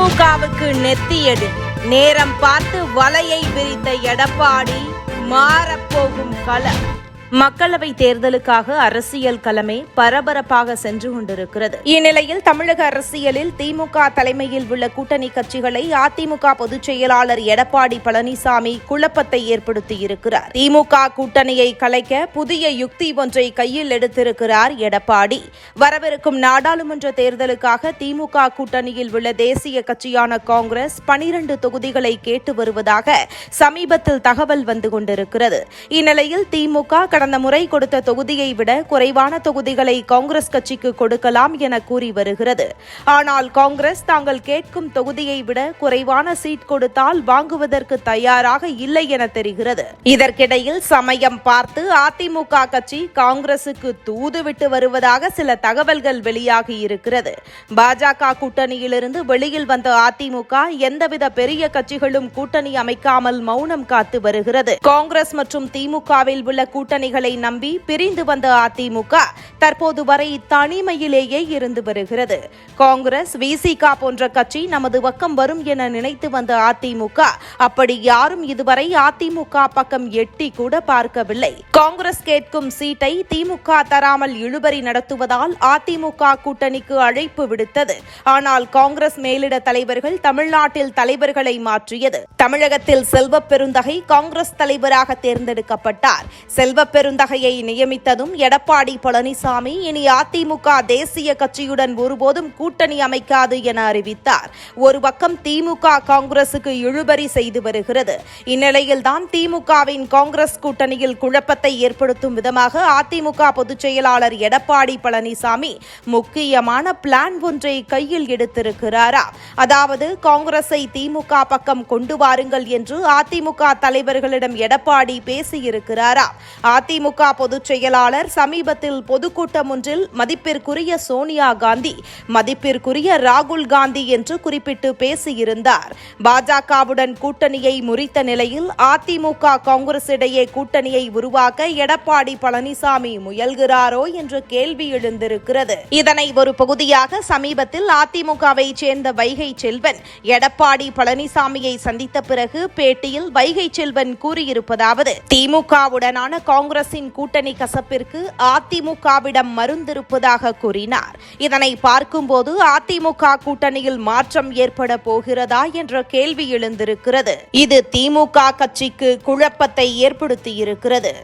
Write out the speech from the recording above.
திமுகவுக்கு நெத்தியடி நேரம் பார்த்து வலையை விரித்த எடப்பாடி மாறப்போகும் களம். மக்களவை தேர்தலுக்காக அரசியல் கலமை பரபரப்பாக சென்று கொண்டிருக்கிறது. இந்நிலையில் தமிழக அரசியலில் திமுக தலைமையில் உள்ள கூட்டணி கட்சிகளை அதிமுக பொதுச் செயலாளர் எடப்பாடி பழனிசாமி குழப்பத்தை ஏற்படுத்தியிருக்கிறார். திமுக கூட்டணியை கலைக்க புதிய யுக்தி ஒன்றை கையில் எடுத்திருக்கிறார் எடப்பாடி. வரவிருக்கும் நாடாளுமன்ற தேர்தலுக்காக திமுக கூட்டணியில் உள்ள தேசிய கட்சியான காங்கிரஸ் பனிரண்டு தொகுதிகளை கேட்டு வருவதாக சமீபத்தில் தகவல் வந்து கொண்டிருக்கிறது. இந்நிலையில் திமுக கடந்த முறை கொடுத்த தொகுதியை விட குறைவான தொகுதிகளை காங்கிரஸ் கட்சிக்கு கொடுக்கலாம் என கூறி வருகிறது. ஆனால் காங்கிரஸ் தாங்கள் கேட்கும் தொகுதியை விட குறைவான சீட் கொடுத்தால் வாங்குவதற்கு தயாராக இல்லை என தெரிகிறது. இதற்கிடையில் சமயம் பார்த்து அதிமுக கட்சி காங்கிரசுக்கு தூதுவிட்டு வருவதாக சில தகவல்கள் வெளியாகி இருக்கிறது. பாஜக கூட்டணியிலிருந்து வெளியில் வந்த அதிமுக எந்தவித பெரிய கட்சிகளும் கூட்டணி அமைக்காமல் மௌனம் காத்து வருகிறது. காங்கிரஸ் மற்றும் திமுகவில் உள்ள கூட்டணி கூட்டணிகளை நம்பி பிரிந்து வந்த அதிமுக. தற்போது வரை தனிமையிலேயே இருந்து வருகிறது. காங்கிரஸ் விசிக போன்ற கட்சி நமது பக்கம் வரும் என நினைத்து வந்த அதிமுக அப்படி யாரும் இதுவரை அதிமுக பக்கம் எட்டி கூட பார்க்கவில்லை. காங்கிரஸ் கேட்கும் சீட்டை திமுக தராமல் இழுபறி நடத்துவதால் அதிமுக கூட்டணிக்கு அழைப்பு விடுத்தது. ஆனால் காங்கிரஸ் மேலிட தலைவர்கள் தமிழ்நாட்டில் தலைவர்களை மாற்றியது. தமிழகத்தில் செல்வ பெருந்தகை காங்கிரஸ் தலைவராக தேர்ந்தெடுக்கப்பட்டார். செல்வ பெருந்தகையை நியமித்ததும் எடப்பாடி பழனிசாமி பழனிசாமி இனி அதிமுக தேசிய கட்சியுடன் ஒருபோதும் கூட்டணி அமைக்காது என அறிவித்தார். ஒரு பக்கம் திமுக காங்கிரசுக்கு இழுபறி செய்து வருகிறது. இந்நிலையில்தான் திமுகவின் காங்கிரஸ் கூட்டணியில் குழப்பத்தை ஏற்படுத்தும் விதமாக அதிமுக பொதுச் செயலாளர் எடப்பாடி பழனிசாமி முக்கியமான பிளான் ஒன்றை கையில் எடுத்திருக்கிறாரா? அதாவது காங்கிரஸை திமுக பக்கம் கொண்டு வாருங்கள் என்று அதிமுக தலைவர்களிடம் எடப்பாடி பேசியிருக்கிறாரா? அதிமுக பொதுச் செயலாளர் சமீபத்தில் பொதுக்கூட்டம் ஒன்றில் மதிப்பிற்குரிய சோனியா காந்தி மதிப்பிற்குரிய ராகுல் காந்தி என்று குறிப்பிட்டு பேசியிருந்தார். பாஜகவுடன் கூட்டணியை முறித்த நிலையில் அதிமுக காங்கிரஸ் இடையே கூட்டணியை உருவாக்க எடப்பாடி பழனிசாமி முயல்கிறாரோ என்ற கேள்வி எழுந்திருக்கிறது. இதனை ஒரு பகுதியாக சமீபத்தில் அதிமுகவை சேர்ந்த வைகை செல்வன் எடப்பாடி பழனிசாமியை சந்தித்த பிறகு பேட்டியில் வைகை செல்வன் கூறியிருப்பதாவது திமுகவுடனான காங்கிரசின் கூட்டணி கசப்பிற்கு அதிமுகவின் அம்மாவிடம் மருந்திருப்பதாக கூறினார். இதனை பார்க்கும்போது அதிமுக கூட்டணியில் மாற்றம் ஏற்பட போகிறதா என்ற கேள்வி எழுந்திருக்கிறது. இது திமுக கட்சிக்கு குழப்பத்தை ஏற்படுத்தியிருக்கிறது.